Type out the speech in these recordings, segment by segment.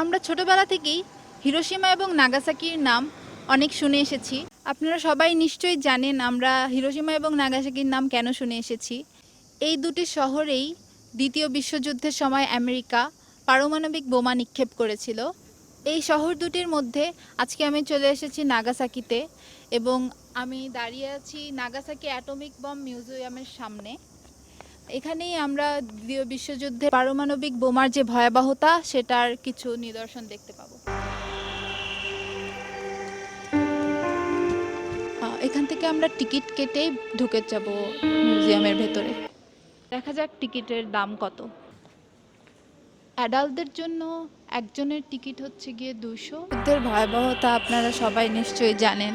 আমরা ছোটবেলা থেকেই হিরোশিমা এবং নাগাসাকির নাম অনেক শুনে এসেছি। আপনারা সবাই নিশ্চয়ই জানেন আমরা হিরোশিমা এবং নাগাসাকির নাম কেন শুনে এসেছি। এই দুটি শহরেই দ্বিতীয় বিশ্বযুদ্ধের সময় আমেরিকা পারমাণবিক বোমা নিক্ষেপ করেছিল। এই শহর দুটির মধ্যে আজকে আমি চলে এসেছি নাগাসাকিতে এবং আমি দাঁড়িয়ে আছি নাগাসাকি অ্যাটমিক বম মিউজিয়ামের সামনে। এখানেই আমরা দ্বিতীয় বিশ্বযুদ্ধে পারমাণবিক বোমার যে ভয়াবহতা, সেটার কিছু নিদর্শন দেখতে পাবো। এখান থেকে আমরা টিকিট কেটেই ঢুকে যাব মিউজিয়ামের ভেতরে। দেখা যাক টিকিটের দাম কত। অ্যাডাল্টদের জন্য একজনের টিকিট হচ্ছে গিয়ে দুশো যুদ্ধের ভয়াবহতা আপনারা সবাই নিশ্চয়ই জানেন।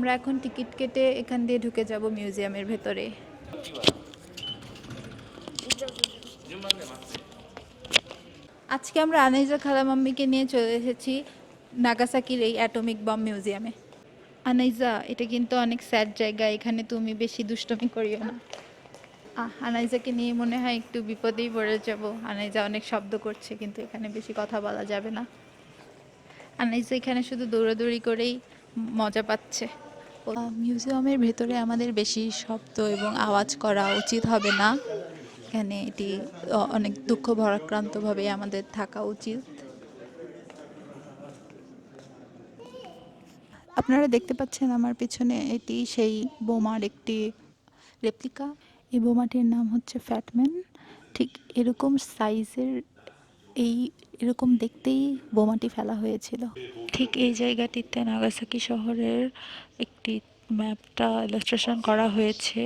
আমরা এখন টিকিট কেটে এখান দিয়ে ঢুকে যাব মিউজিয়ামের ভেতরে। আজকে আমরা আনাইজা খালামাম্মিকে নিয়ে চলে এসেছি নাগাসাকির এই অ্যাটমিক বম মিউজিয়ামে। আনাইজা এটা কিন্তু অনেক স্যাড জায়গা, এখানে তুমি বেশি দুষ্টমি করিও না। আনাইজাকে নিয়ে মনে হয় একটু বিপদেই পড়ে যাব। আনাইজা অনেক শব্দ করছে, কিন্তু এখানে বেশি কথা বলা যাবে না। আনাইজা এখানে শুধু দৌড়াদৌড়ি করেই মজা পাচ্ছে। মিউজিয়ামের ভেতরে আমাদের বেশি শব্দ এবং আওয়াজ করা উচিত হবে না। এখানে এটি অনেক দুঃখ ভরাক্রান্তভাবে আমাদের থাকা উচিত। আপনারা দেখতে পাচ্ছেন আমার পিছনে এটি সেই বোমার একটি রেপ্লিকা এই বোমাটির নাম হচ্ছে ফ্যাটম্যান ঠিক এরকম সাইজের এই, এরকম দেখতেই বোমাটি ফেলা হয়েছিল। ঠিক এই জায়গাটিতে নাগাসাকি শহরের একটি ম্যাপটা ইলাস্ট্রেশন করা হয়েছে।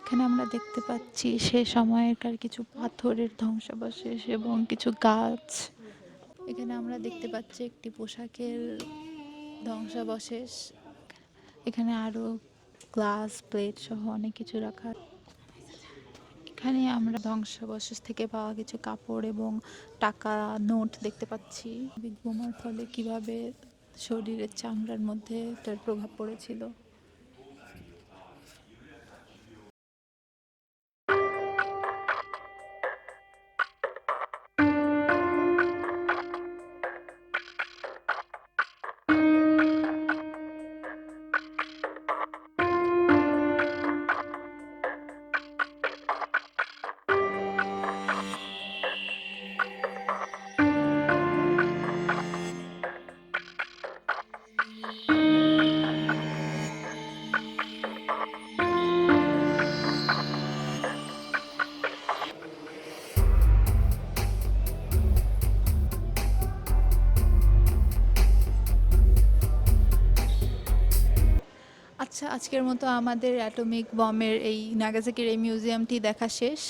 এখানে আমরা দেখতে পাচ্ছি সে সময়কার কিছু পাথরের ধ্বংসাবশেষ এবং কিছু গাছ। এখানে আমরা দেখতে পাচ্ছি একটি পোশাকের ধ্বংসাবশেষ। এখানে আরও গ্লাস প্লেট সহ অনেক কিছু রাখা এখানে আমরা ধ্বংসাবশেষ থেকে পাওয়া কিছু কাপড় এবং টাকা, নোট দেখতে পাচ্ছি। বোমার ফলে কীভাবে শরীরের চামড়ার মধ্যে তার প্রভাব পড়েছিল। আচ্ছা আজকের মতো আমাদের অ্যাটমিক বমের এই নাগাসাকির এই মিউজিয়ামটি দেখা শেষ।